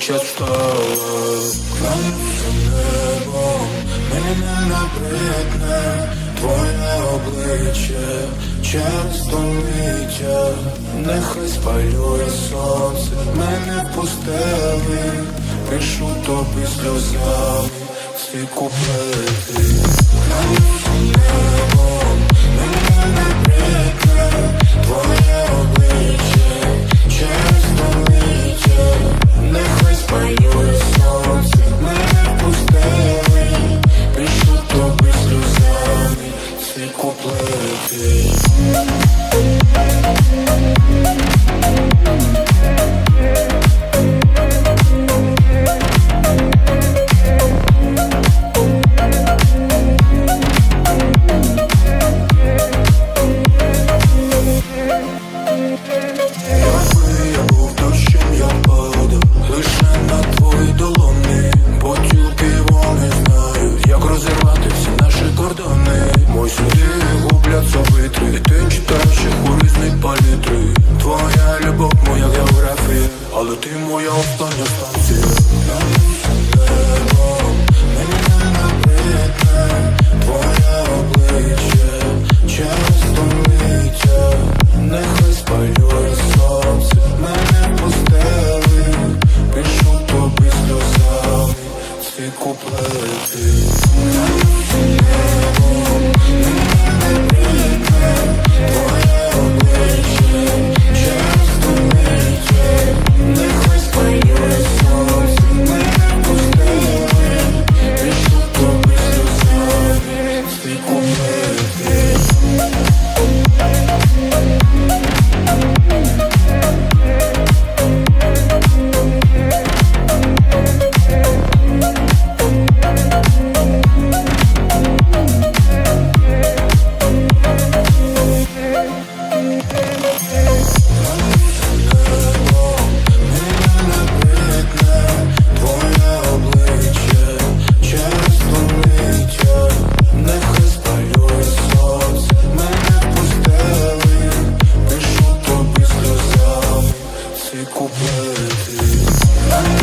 часто Кланився небом, мене набридне твоє обличчя часто століття, нехай спалює сонце, мене пустили, пишу тобі сльозами, всі куплети. але ти моя остання станція Небо, мені не набридне твоє обличчя через століття, нехай спалює сонце, мене постели, пишу тобі сльозами, ці куплети Peace.